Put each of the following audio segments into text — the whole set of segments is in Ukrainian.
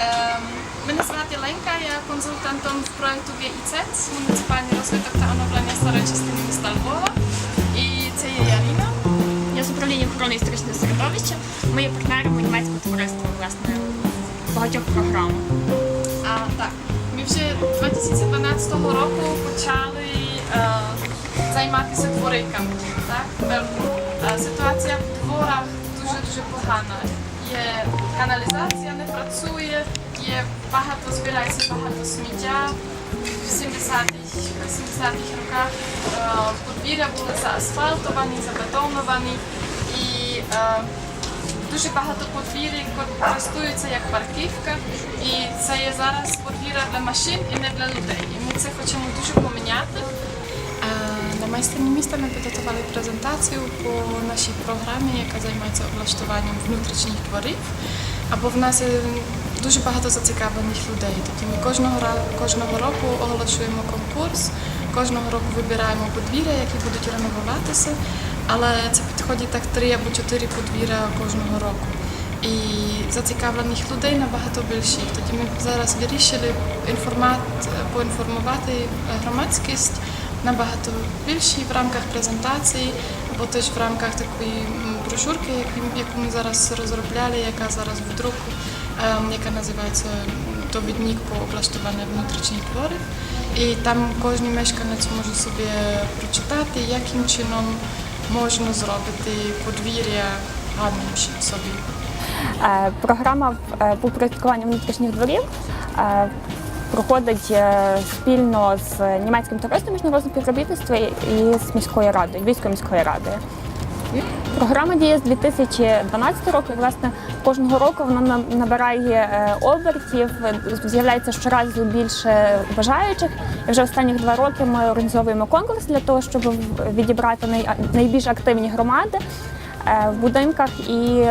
Ем, Мене звати Ленка, я консультантом в проєкту ВІЦ, муніципальний розвиток та оновлення старої частини міста Львова. І це є Ярина. Я з управління охорони історичного середовища. Ми є партнерами німецького товариства власне багатьох програм. А, так, ми вже 2012 року почали е, займатися двориками. Так? Е, ситуація в дворах дуже-дуже погана. Є каналізація не працює, є багато збирається багато сміття. В 70-х 70-х роках е, подвір'я були заасфальтовані, забетоновані і е, дуже багато подвір'я користуються як парківка, і це є зараз подвір'я для машин і не для людей. І ми це хочемо На міста ми підготували презентацію по нашій програмі, яка займається облаштуванням внутрішніх дворів. Або в нас дуже багато зацікавлених людей. Тоді ми кожного кожного року оголошуємо конкурс, кожного року вибираємо подвір'я, які будуть реновуватися. Але це підходить так три або чотири подвір'я кожного року. І зацікавлених людей набагато більше. Тоді ми зараз вирішили інформат, поінформувати е, громадськість набагато більше в рамках презентації, або теж в рамках такої брошурки, яку- ми зараз розробляли, яка зараз в друку, ем, яка називається довідник по облаштуванню внутрішніх дворів. І там кожен мешканець може собі прочитати, яким чином можна зробити подвір'я гарним собі. Е, Програма е, по проєктуванню внутрішніх дворів е, проходить е, спільно з німецьким товариством міжнародного співробітництва і з міською радою, Львівською міською радою. Програма діє з 2012 року. І, власне, кожного року вона набирає е, обертів, з'являється щоразу більше бажаючих. І вже останніх два роки ми організовуємо конкурс для того, щоб відібрати найбільш активні громади е, в будинках, і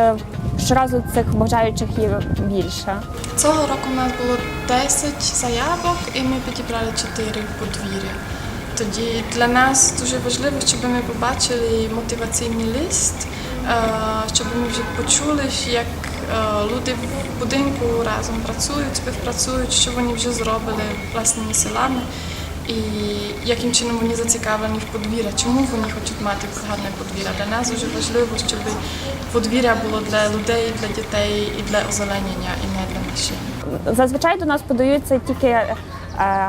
щоразу цих бажаючих є більше. Цього року у нас було 10 заявок, і ми підібрали 4 подвір'я. Тоді для нас дуже важливо, щоб ми побачили мотиваційний лист, е, щоб ми вже почули, як е, люди в будинку разом працюють, співпрацюють, що вони вже зробили власними силами. І яким чином вони зацікавлені в подвір'я, чому вони хочуть мати гарне подвір'я. Для нас дуже важливо, щоб подвір'я було для людей, для дітей і для озеленення, і не для машин. Зазвичай до нас подаються тільки е,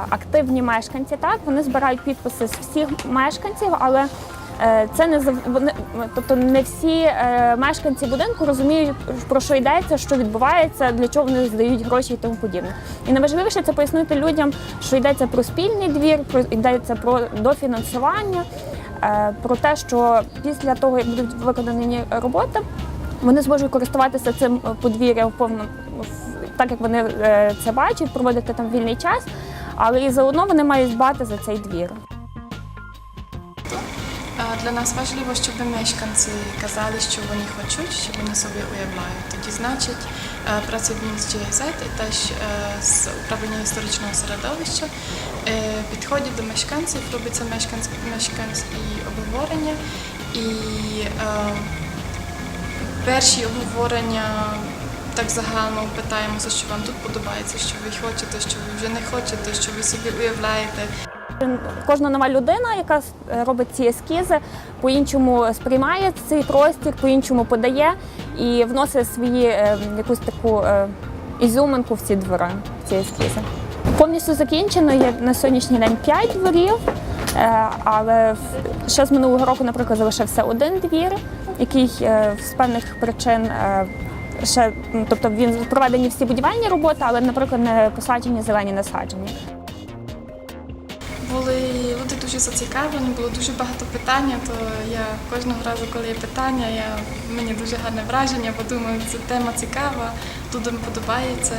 активні мешканці. Так вони збирають підписи з всіх мешканців, але е, це не вони, тобто не всі е, мешканці будинку розуміють про що йдеться, що відбувається, для чого вони здають гроші і тому подібне. І найважливіше це пояснити людям, що йдеться про спільний двір, про йдеться про дофінансування, про те, що після того, як будуть виконані роботи, вони зможуть користуватися цим подвір'ям в повному так як вони е, це бачать, проводити там вільний час, але і заодно вони мають дбати за цей двір. Для нас важливо, щоб мешканці казали, що вони хочуть, що вони собі уявляють. Тоді, значить, е, працівник з GIZ і теж е, з управління історичного середовища підходять до мешканців, робиться мешканські, мешканські обговорення і перші обговорення. Так загально питаємося, що вам тут подобається, що ви хочете, що ви вже не хочете, що ви собі уявляєте. Кожна нова людина, яка робить ці ескізи, по-іншому сприймає цей простір, по-іншому подає і вносить свої е, якусь таку е, ізюминку в ці двори, в ці ескізи. Повністю закінчено є на сьогоднішній день 5 дворів, е, але ще з минулого року, наприклад, залишився один двір, який е, з певних причин. е, Ще, тобто він проведені всі будівельні роботи, але, наприклад, не посаджені зелені насадження. Були люди дуже зацікавлені, було дуже багато питань, то я кожного разу, коли є питання, я, мені дуже гарне враження, бо думаю, ця тема цікава, людям подобається.